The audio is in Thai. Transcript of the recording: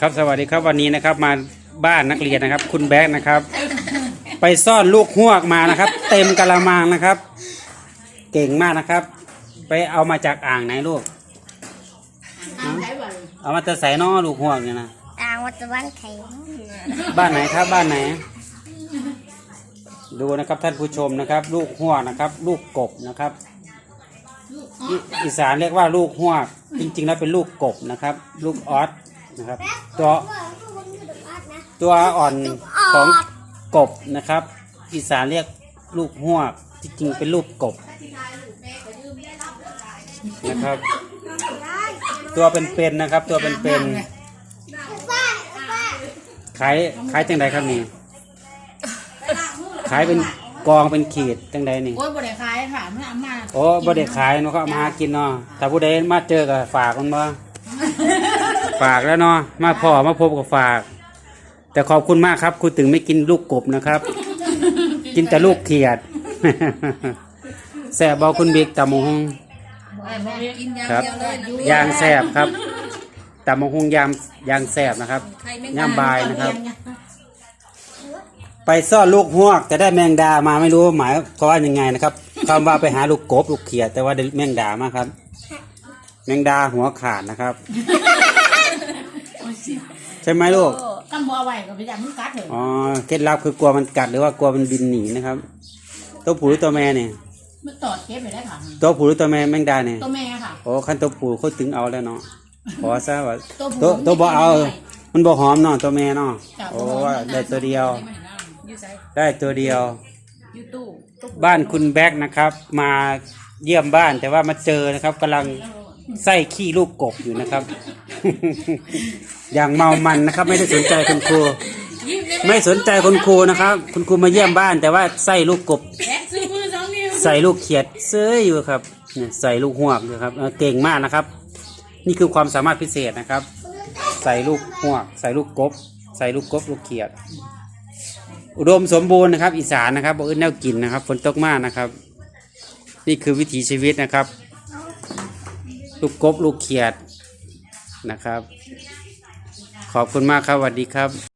ครับสวัสดีครับวันนี้นะครับมาบ้านนักเรียนนะครับ คุณแบ๊กนะครับ ไปซ่อนลูกหวกมานะครับ เต็มกะละมังนะครับ เก่งมากนะครับ ไปเอามาจากอ่างไหนลูกอ่านได้บ่เลยเอามาจะใส่นอลูกหวกเนี่ยนะอ่างวัดตะวันไข่บ้านไหนครับบ้านไหน ดูนะครับท่านผู้ชมนะครับ ลูกหวกนะครับ ลูกกบนะครับ อีอีสานเรียกว่าลูกหวก จริงๆแล้วเป็นลูกกบนะครับ ลูกออสนะครับ ตัวตัวอ่อนของกบนะครับ อีสานเรียกลูกหวก จริงๆเป็นลูกกบนะครับ ตัวเป็นๆนะครับ ตัวเป็นๆขายขายจังใดครับนี่ขายเป็น กองเป็นขีดจังใดนี่โอ้ยบ่ได้ขายค่ะไม่เอามาโอ้บ่ได้ขายเนาะเขาเอามาหากินเนาะถ้าผู้ใดมาเจอก็ฝากมันบ่ฝากแล้วเนาะมาพ่อมาพบก็ฝาก แต่ขอบคุณมากครับคุณถึงไม่กินลูกกบนะครับ กินแต่ลูกเขียดแซ่บบ่คุณบิ๊กตำมงฮงกินอย่างครับเดียวเลยนะยางแซ่บครับตำมงฮงยามยางแซ่บนะครับย่ามบายนะครับ ไปซ่อนลูกหวกแต่ได้แมงดามาไม่รู้หมายความว่ายังไงนะครับคำว่าไปหาลูกกบลูกเขียดแต่ว่าได้แมงดามาครับ แมงดาหัวขาดนะครับ ใช่ไหมลูกกำบัวไว้ก็ไปจับมึงกัดเถอะอ๋อเคล็ดลับคือกลัวมันกัดหรือว่ากลัวมันบินหนีนะครับ ตัวผู้หรือตัวแม่เนี่ยมันตอดเก็บไปได้ค่ะตัวผู้หรือตัวแม่แมงดาเนี่ยตัวแม่ค่ะโอ้ขั้นตัวผู้เขาถึงเอาแล้วเนาะขอซะว่าตัวผู้ตัวตัวบ่เอา มันบ่หอมเนาะตัวแม่เนาะจ้ะโอ้ว่าได้ตัวเดียว อยู่ไสได้ตัวเดียว อยู่ตู้ตู้บ้านคุณแบ็กนะครับ มาเยี่ยมบ้านแต่ว่ามาเจอนะครับกำลังไส้ขี้ลูกกบอยู่นะครับ อย่างเมามันนะครับ ไม่ได้สนใจคุณครู ยิ้มได้ไหมไม่สนใจคุณครูนะครับ คุณครูมาเยี่ยมบ้านแต่ว่าไส้ลูกกบ แอะซื้อมือสองนิ้วใส่ลูกเขียดเซ้ยอยู่ครับเนี่ยใส่ลูกหวกอยู่ครับเออเก่งมากนะครับ นี่คือความสามารถพิเศษนะครับ ใส่ลูกหวก ใส่ลูกกบ ใส่ลูกกบลูกเขียด อุดมสมบูรณ์นะครับ อีสานนะครับบอกอื่นแนวกินนะครับฝนตกมากนะครับ นี่คือวิถีชีวิตนะครับ ลูกกบลูกเขียดนะครับ ขอบคุณมากครับสวัสดีครับ